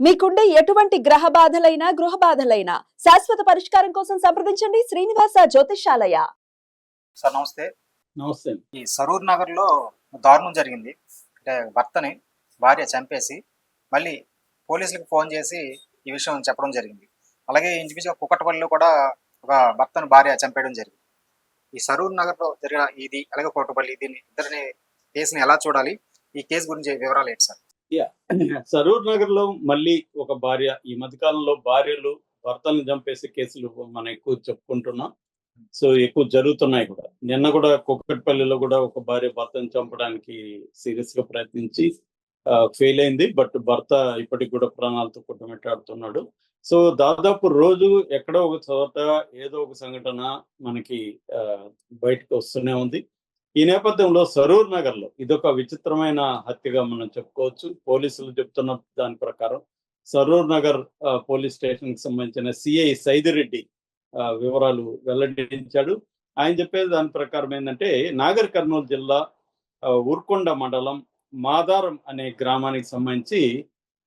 మీకుండే ఎటువంటి గ్రహ బాధలైనా గృహ బాధలైనా శాశ్వత పరిష్కారం కోసం సంప్రదించండి శ్రీనివాస జ్యోతిషాలయ సార్ నమస్తే. నమస్తే. ఈ సరూర్ నగర్లో దారుణం జరిగింది. అంటే భర్తని భార్య చంపేసి మళ్ళీ పోలీసులకు ఫోన్ చేసి ఈ విషయం చెప్పడం జరిగింది. అలాగే ఇంచుమించుగా కుక్కటపల్లిలో కూడా ఒక భర్తను భార్య చంపేయడం జరిగింది. ఈ సరూర్ నగర్లో జరిగిన ఇది అలాగే కుక్కటపల్లి దీన్ని ఇద్దరిని కేసుని ఎలా చూడాలి? ఈ కేసు గురించి వివరాలు ఏంటి సార్? సరూర్ నగర్లో మళ్ళీ ఒక భార్య ఈ మధ్యకాలంలో భార్యలు భర్తలను చంపేసే కేసులు మనం ఎక్కువ చెప్పుకుంటున్నాం. సో ఎక్కువ జరుగుతున్నాయి కూడా. నిన్న కూడా కుక్కట్పల్లిలో కూడా ఒక భార్య భర్తను చంపడానికి సీరియస్గా ప్రయత్నించి ఫెయిల్ అయింది. బట్ భర్త ఇప్పటికి కూడా ప్రాణాలతో కుట్టమెట్టాడుతున్నాడు. సో దాదాపు రోజు ఎక్కడో ఒక చోట ఏదో ఒక సంఘటన మనకి బయటకు వస్తూనే ఉంది. ఈ నేపథ్యంలో సరూర్ నగర్లో ఇదొక విచిత్రమైన హత్యగా మనం చెప్పుకోవచ్చు. పోలీసులు చెప్తున్న దాని ప్రకారం సరూర్ నగర్ పోలీస్ స్టేషన్కి సంబంధించిన సిఐ సైదిరెడ్డి వివరాలు వెల్లడించాడు. ఆయన చెప్పేది దాని ప్రకారం ఏంటంటే నాగర్ కర్నూలు జిల్లా ఉర్కొండ ఊర్కొండ మండలం మాదారం అనే గ్రామానికి సంబంధించి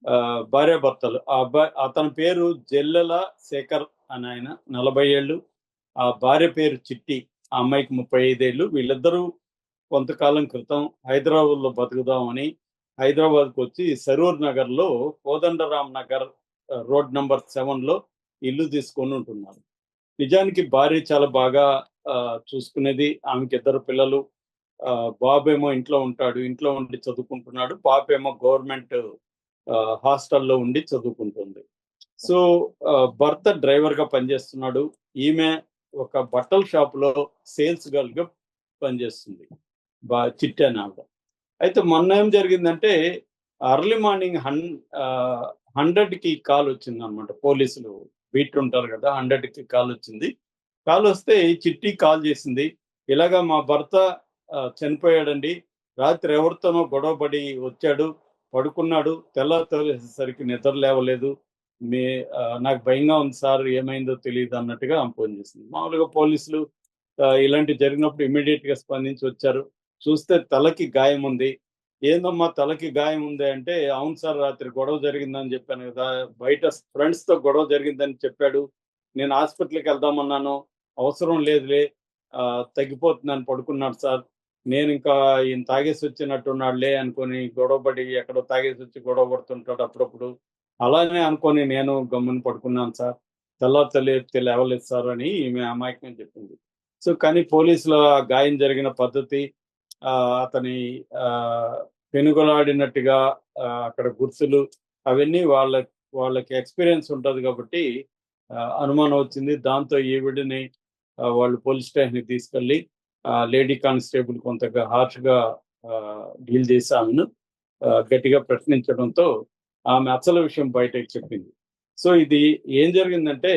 ఆ, భార్యాభర్తలు ఆ అబ్బాయి అతని పేరు జల్లెల శేఖర్ అని ఆయన నలభై ఏళ్ళు ఆ భార్య పేరు చిట్టి ఆ అమ్మాయికి ముప్పై ఐదేళ్ళు. వీళ్ళిద్దరూ కొంతకాలం క్రితం హైదరాబాద్లో బతుకుదామని హైదరాబాద్కి వచ్చి సరూర్ నగర్లో కోదండరామ్ నగర్ రోడ్ నంబర్ సెవెన్లో ఇల్లు తీసుకొని ఉంటున్నారు. నిజానికి భార్య చాలా బాగా ఆ, చూసుకునేది. ఆమెకి ఇద్దరు పిల్లలు. ఆ, బాబేమో ఇంట్లో ఉంటాడు ఇంట్లో ఉండి చదువుకుంటున్నాడు. బాబేమో గవర్నమెంట్ హాస్టల్లో ఉండి చదువుకుంటుంది. సో భర్త డ్రైవర్గా పనిచేస్తున్నాడు. ఈమె ఒక బట్టల షాప్లో సేల్స్ గర్ల్గా పనిచేస్తుంది. బా చిట్టి అని ఆవిడ అయితే మొన్న ఏం జరిగిందంటే అర్లీ మార్నింగ్ హన్ హండ్రెడ్కి కాల్ వచ్చింది అనమాట పోలీసులు బీట్ ఉంటారు కదా హండ్రెడ్కి కాల్ వచ్చింది. కాల్ వస్తే చిట్టి కాల్ చేసింది. ఇలాగా మా భర్త చనిపోయాడండి. రాత్రి ఎవరితోనో గొడవపడి వచ్చాడు. పడుకున్నాడు. తెల్లసరికి నిద్ర లేవలేదు. మీ నాకు భయంగా ఉంది సార్ ఏమైందో తెలియదు అన్నట్టుగా ఫోన్ చేసింది. మామూలుగా పోలీసులు ఇలాంటి జరిగినప్పుడు ఇమీడియట్గా స్పందించి వచ్చారు. చూస్తే తలకి గాయం ఉంది. ఏందమ్మా తలకి గాయం ఉంది అంటే అవును సార్ రాత్రి గొడవ జరిగిందని చెప్పాను కదా బయట ఫ్రెండ్స్తో గొడవ జరిగిందని చెప్పాడు. నేను హాస్పిటల్కి వెళ్దామన్నాను. అవసరం లేదులే ఆ, తగ్గిపోతుందని పడుకున్నాడు సార్. నేను ఇంకా ఈయన తాగేసి వచ్చినట్టున్నాడులే అనుకొని గొడవపడి ఎక్కడో తాగేసి వచ్చి గొడవ పడుతుంటాడు అప్పుడప్పుడు. అలానే అనుకొని నేను గమ్మున పడుకున్నాను సార్. తెల్లారి తెలియతే లేవలేదు సార్ అని ఈమె అమాయకం చెప్పింది. సో కానీ పోలీసుల గాయం జరిగిన పద్ధతి అతని ఆ, అక్కడ గుర్తులు అవన్నీ వాళ్ళ వాళ్ళకి ఎక్స్పీరియన్స్ ఉంటుంది కాబట్టి అనుమానం వచ్చింది. దాంతో ఈవిడిని వాళ్ళు పోలీస్ స్టేషన్కి తీసుకెళ్ళి ఆ, లేడీ కానిస్టేబుల్ కొంతగా హార్ష్గా డీల్ చేసి ఆమెను గట్టిగా ప్రశ్నించడంతో ఆమె అసలు విషయం బయటకు చెప్పింది. సో ఇది ఏం జరిగిందంటే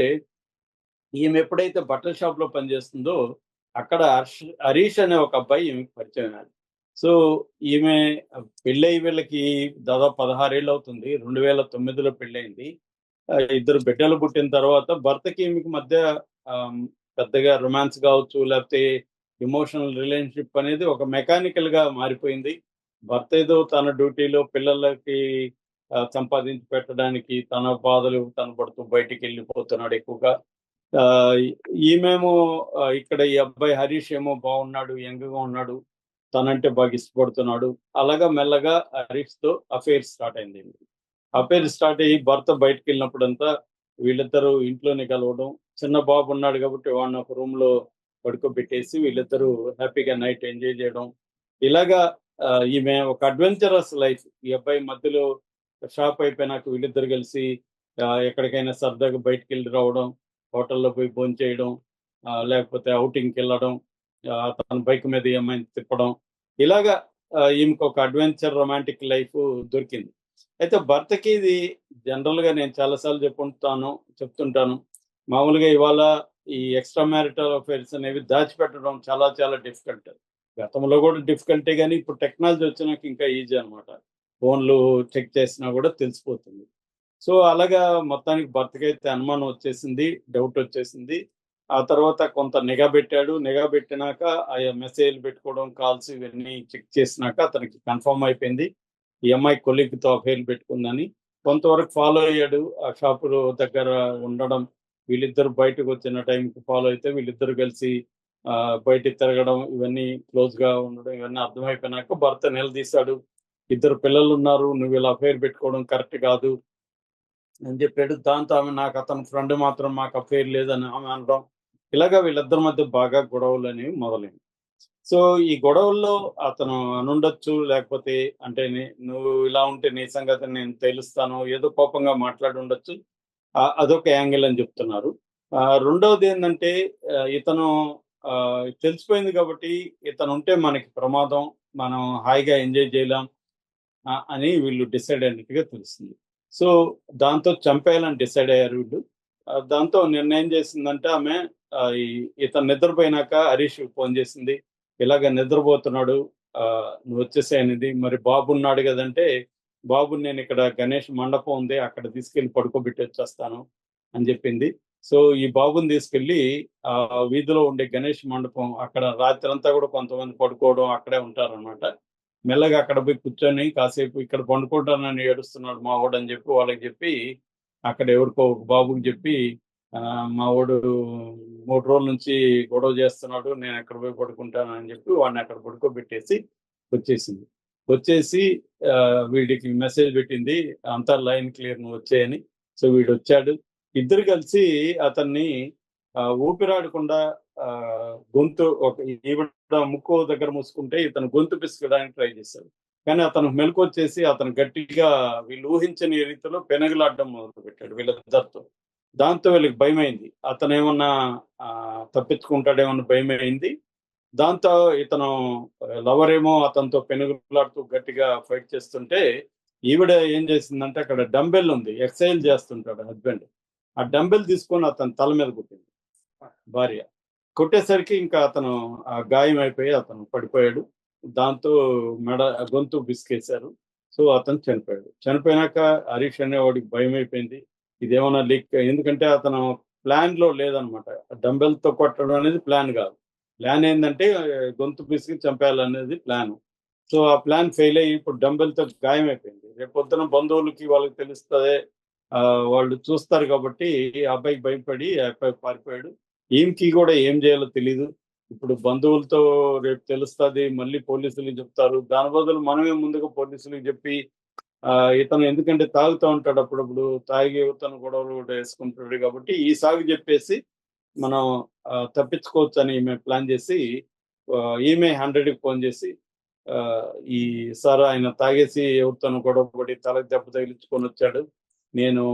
ఈమె ఎప్పుడైతే బట్టల షాప్లో పనిచేస్తుందో అక్కడ హర్ష్ హరీష్ అనే ఒక అబ్బాయి ఈమెకి పరిచయం సో ఈమె పెళ్ళయి వీళ్ళకి దాదాపు పదహారేళ్ళు అవుతుంది. రెండు వేల తొమ్మిదిలో పెళ్ళయింది. ఇద్దరు బిడ్డలు పుట్టిన తర్వాత భర్తకి ఈమెకి మధ్య పెద్దగా రొమాన్స్ కావచ్చు లేకపోతే ఇమోషనల్ రిలేషన్షిప్ అనేది ఒక మెకానికల్గా మారిపోయింది. భర్త ఏదో తన డ్యూటీలో పిల్లలకి సంపాదించి పెట్టడానికి తన బాధలు తన పడుతూ బయటికి వెళ్ళిపోతున్నాడు ఎక్కువగా. ఈమెమో ఇక్కడ ఈ అబ్బాయి హరీష్ ఏమో బాగున్నాడు యంగ్గా ఉన్నాడు తనంటే బాగా ఇష్టపడుతున్నాడు. అలాగా మెల్లగా హరీష్తో తో అఫేర్ స్టార్ట్ అయింది. అఫేర్ స్టార్ట్ అయ్యి భర్త బయటకు వెళ్ళినప్పుడంతా వీళ్ళిద్దరూ ఇంట్లోనే కలవడం చిన్న బాబు ఉన్నాడు కాబట్టి వాడిని ఒక రూమ్లో పడుకోబెట్టేసి వీళ్ళిద్దరూ హ్యాపీగా నైట్ ఎంజాయ్ చేయడం. ఇలాగా ఈమె ఒక అడ్వెంచరస్ లైఫ్. ఈ అబ్బాయి మధ్యలో షాప్ అయిపోయినాక వీళ్ళిద్దరు కలిసి ఎక్కడికైనా సరదాగా బయటకు వెళ్ళి రావడం హోటల్లో పోయి భోంచేయడం లేకపోతే outing కి వెళ్ళడం తన బైక్ మీద ఏమైనా తిప్పడం. ఇలాగా ఈమెకు ఒక అడ్వెంచర్ రొమాంటిక్ లైఫ్ దొరికింది. అయితే భర్తకి ఇది జనరల్గా నేను చాలాసార్లు చెప్పుకుంటాను చెప్తుంటాను. మామూలుగా ఇవాళ ఈ ఎక్స్ట్రా మ్యారిటల్ అఫైర్స్ అనేవి దాచిపెట్టడం చాలా చాలా డిఫికల్ట్. గతంలో కూడా డిఫికల్టే కానీ ఇప్పుడు టెక్నాలజీ వచ్చినాక ఇంకా ఈజీ అనమాట ఫోన్లు చెక్ చేసినా కూడా తెలిసిపోతుంది. సో అలాగా మొత్తానికి భర్తకైతే అనుమానం వచ్చేసింది డౌట్ వచ్చేసింది. ఆ తర్వాత కొంత నిఘా పెట్టాడు. నిఘా పెట్టినాక ఆ మెసేజ్లు పెట్టుకోవడం కాల్స్ ఇవన్నీ చెక్ చేసినాక అతనికి కన్ఫర్మ్ అయిపోయింది. ఈ అమ్మాయి కొలిగ్తో అఫైర్ పెట్టుకుందని. కొంతవరకు ఫాలో అయ్యాడు. ఆ షాపు దగ్గర ఉండడం వీళ్ళిద్దరు బయటకు వచ్చిన టైంకి ఫాలో అయితే వీళ్ళిద్దరు కలిసి ఆ, బయటికి తిరగడం ఇవన్నీ క్లోజ్గా ఉండడం ఇవన్నీ అర్థమైపోయినాక భర్త నిలదీశాడు. ఇద్దరు పిల్లలు ఉన్నారు. నువ్వు ఇలా అఫైర్ పెట్టుకోవడం కరెక్ట్ కాదు. అని చెప్పాడు. దాంతో ఆమె నాకు అతని ఫ్రెండ్ మాత్రం మాకు అఫేర్ లేదని ఆమె అనడం. ఇలాగా వీళ్ళిద్దరి మధ్య బాగా గొడవలు అనేవి మొదలైంది సో ఈ గొడవల్లో అతను అనుండొచ్చు లేకపోతే అంటే నువ్వు ఇలా ఉంటే నీ సంగతి నేను తెలుస్తాను ఏదో కోపంగా మాట్లాడి ఉండొచ్చు. అదొక యాంగిల్ అని చెప్తున్నారు. ఆ, రెండవది ఏంటంటే ఇతను ఆ, తెలిసిపోయింది కాబట్టి ఇతను ఉంటే మనకి ప్రమాదం మనం హాయిగా ఎంజాయ్ చేయలేం అని వీళ్ళు డిసైడ్ అయినట్టుగా తెలుస్తుంది. సో దాంతో చంపేయాలని డిసైడ్ అయ్యారు వీళ్ళు. దాంతో నిర్ణయం చేసిందంటే ఆమె ఇతను నిద్రపోయినాక హరీష్ ఫోన్ చేసింది ఇలాగ నిద్రపోతున్నాడు ఆ, నువ్వు వచ్చేసేయనిది మరి బాబు ఉన్నాడు కదంటే బాబు నేను ఇక్కడ గణేష్ మండపం ఉంది అక్కడ తీసుకెళ్ళి పడుకోబెట్టి వచ్చేస్తాను అని చెప్పింది. సో ఈ బాబుని తీసుకెళ్ళి ఆ వీధిలో ఉండే గణేష్ మండపం అక్కడ రాత్రంతా కూడా కొంతమంది పడుకోవడం అక్కడే ఉంటారన్నమాట. మెల్లగా అక్కడ పోయి కూర్చొని కాసేపు ఇక్కడ పండుకుంటానని ఏడుస్తున్నాడు మా వాడు అని చెప్పి వాళ్ళకి చెప్పి అక్కడ ఎవరికో ఒక బాబుకి చెప్పి ఆ, మా వాడు మూడు రోజుల నుంచి గొడవ చేస్తున్నాడు నేను ఎక్కడ పోయి పడుకుంటాను అని చెప్పి వాడిని అక్కడ పడుకోబెట్టేసి వచ్చేసింది. వచ్చేసి వీడికి మెసేజ్ పెట్టింది అంతా లైన్ క్లియర్ నువ్వు వచ్చాయని. సో వీడు వచ్చాడు. ఇద్దరు కలిసి అతన్ని ఊపిరాడకుండా ఆ, గొంతు ఒక ఈవిడ ముక్కు దగ్గర మూసుకుంటే ఇతను గొంతు పిసుకడానికి ట్రై చేశాడు. కానీ అతను మెలకు వచ్చేసి అతను గట్టిగా వీళ్ళు ఊహించని రీతిలో పెనగలాడడం మొదలు పెట్టాడు వీళ్ళిద్దరితో దాంతో వీళ్ళకి భయమైంది. అతను ఏమన్నా ఆ, తప్పించుకుంటాడేమన్నా భయమైంది? దాంతో ఇతను లవర్ ఏమో అతనితో పెనుగులాడుతూ గట్టిగా ఫైట్ చేస్తుంటే ఈవిడ ఏం చేసిందంటే అక్కడ డంబెల్ ఉంది. ఎక్సైజ్ చేస్తుంటాడు హస్బెండ్. ఆ డంబెల్ తీసుకొని అతని తల మీద కొట్టింది. భార్య. కొట్టేసరికి ఇంకా అతను ఆ గాయం అయిపోయి అతను పడిపోయాడు. దాంతో మెడ గొంతు బిసికేశారు సో అతను చనిపోయాడు. చనిపోయినాక హరీష్ అనేవాడికి భయం అయిపోయింది ఇదేమన్నా లీక్ ఎందుకంటే అతను ప్లాన్లో లేదనమాట. డంబెల్తో కొట్టడం అనేది ప్లాన్ కాదు. ప్లాన్ ఏంటంటే గొంతు పిసికి చంపేయాలనేది ప్లాన్. సో ఆ ప్లాన్ ఫెయిల్ అయ్యి ఇప్పుడు డంబెల్తో గాయం అయిపోయింది రేపు పొద్దున బంధువులకి వాళ్ళకి తెలుస్తుంది. వాళ్ళు చూస్తారు కాబట్టి ఈ అబ్బాయికి భయపడి అబ్బాయి పారిపోయాడు. ఈమెకి కూడా ఏం చేయాలో తెలీదు. ఇప్పుడు బంధువులతో రేపు తెలుస్తుంది మళ్ళీ పోలీసులకు చెప్తారు. దాని బదులు మనమే ముందుగా పోలీసులకు చెప్పి ఆ, ఇతను ఎందుకంటే తాగుతూ ఉంటాడు అప్పుడప్పుడు తాగి ఇతను గొడవలు కూడా వేసుకుంటాడు కాబట్టి ఈ సాగు చెప్పేసి మనం ఆ, తప్పించుకోవచ్చు అని ఈమె ప్లాన్ చేసి ఈమె హండ్రెడ్కి ఫోన్ చేసి ఆ, ఈ సార్ ఆయన తాగేసి ఎవరితోనూ గొడవపడి తలకి దెబ్బ తగిలించుకొని వచ్చాడు. నేను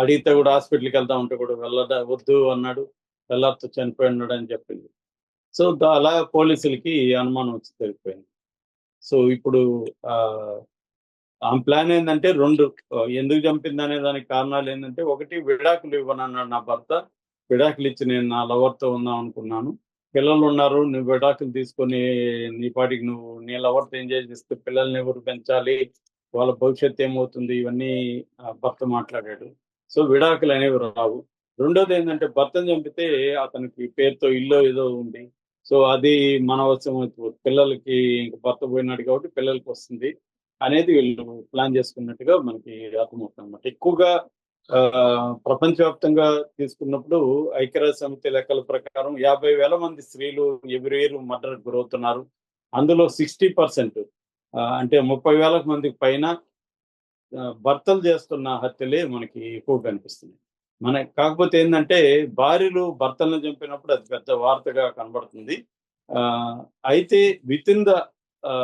అడిగితే కూడా హాస్పిటల్కి వెళ్తా ఉంటే కూడా వెళ్ళడ వద్దు అన్నాడు. వెళ్ళతో చనిపోయి ఉన్నాడు అని చెప్పింది సో అలా పోలీసులకి అనుమానం వచ్చి తెలిపోయింది. సో ఇప్పుడు ఆ ప్లాన్ ఏంటంటే రెండు ఎందుకు చంపింది అనే దానికి కారణాలు ఏంటంటే ఒకటి విడాకులు ఇవ్వనన్నాడు నా భర్త. విడాకులు ఇచ్చి నేను నా లవర్తో ఉందాం అనుకున్నాను. పిల్లలు ఉన్నారు నువ్వు విడాకులు తీసుకొని నీ పాటికి నువ్వు నీ లవర్తో ఎంజాయ్ చేస్తే పిల్లల్ని ఎవరు పెంచాలి? వాళ్ళ భవిష్యత్తు ఏమవుతుంది? ఇవన్నీ భర్త మాట్లాడాడు. సో విడాకులు అనేవి రావు. రెండోది ఏంటంటే భర్తను చంపితే అతనికి పేరుతో ఇల్లు ఏదో ఉంది. సో అది మన వశం అవుతుంది. పిల్లలకి ఇంక భర్త పోయినాడు కాబట్టి పిల్లలకి వస్తుంది అనేది వీళ్ళు ప్లాన్ చేసుకున్నట్టుగా మనకి అర్థమవుతుంది అనమాట ఎక్కువగా ప్రపంచవ్యాప్తంగా తీసుకున్నప్పుడు ఐక్యరాజ్య సమితి లెక్కల ప్రకారం యాభై వేల మంది స్త్రీలు ఎవ్రీ ఇయర్ మర్డర్ గురవుతున్నారు. అందులో సిక్స్టీ పర్సెంట్ అంటే ముప్పై వేల మందికి పైన భర్తలు చేస్తున్న హత్యలే మనకి ఎక్కువ కనిపిస్తున్నాయి. మన కాకపోతే ఏంటంటే భార్యలు భర్తలను చంపినప్పుడు అది పెద్ద వార్తగా కనబడుతుంది. ఆ, అయితే విత్ ఇన్ ద